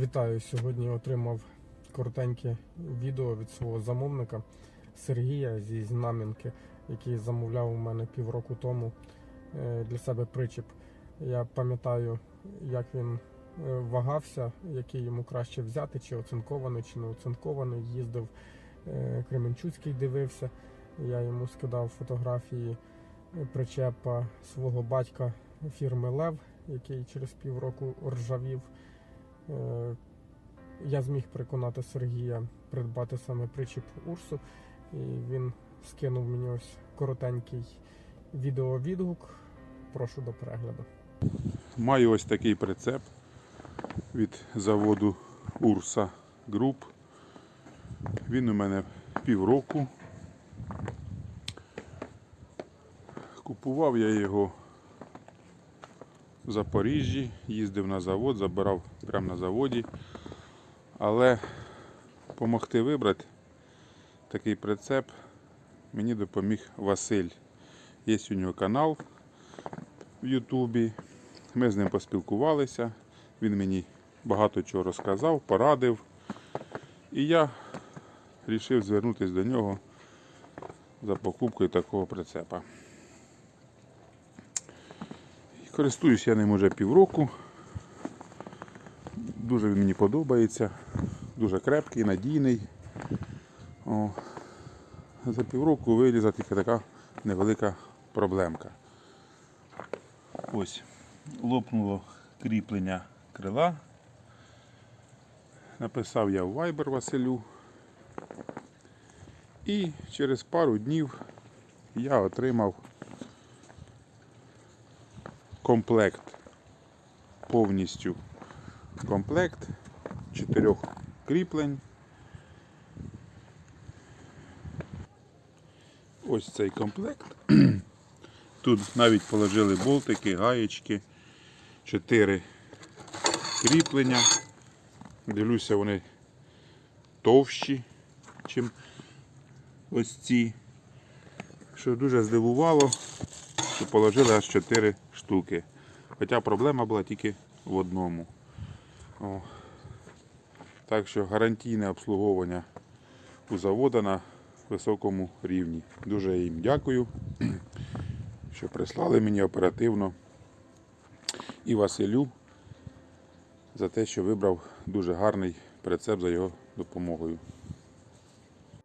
Вітаю! Сьогодні отримав коротеньке відео від свого замовника Сергія зі Знам'янки, який замовляв у мене півроку тому е, для себе причіп. Я пам'ятаю, як він е, вагався, який йому краще взяти, чи оцинкований, чи не оцинкований. Їздив е, Кременчуцький, дивився. Я йому скидав фотографії причепа свого батька фірми Лев, який через півроку ржавів. Е, Я зміг переконати Сергія придбати саме причіп Урсу, і він скинув мені ось коротенький відеовідгук. Прошу до перегляду. Маю ось такий прицеп від заводу Урса Груп. Він у мене півроку. Купував я його в Запоріжжі, їздив на завод, забирав прямо на заводі. Але допомогти вибрати такий прицеп мені допоміг Василь. Є у нього канал в Ютубі. Ми з ним поспілкувалися. Він мені багато чого розказав, порадив. І я вирішив звернутися до нього за покупкою такого прицепа. Користуюсь я ним уже півроку. Дуже він мені подобається. Дуже крепкий, надійний. О, за півроку вилізла тільки така невелика проблемка. Ось лопнуло кріплення крила. Написав я в Viber Василю. І через пару днів я отримав комплект. Повністю комплект чотирьох кріплень. Ось цей комплект. Тут навіть положили болтики, гаєчки, чотири кріплення. Дивлюся, вони товщі, чим ось ці. Що дуже здивувало, що положили аж 4 штуки. Хоча проблема була тільки в одному. О. Так що гарантійне обслуговування у завода на високому рівні. Дуже їм дякую що прислали мені оперативно і Василю за те, що вибрав дуже гарний прицеп за його допомогою.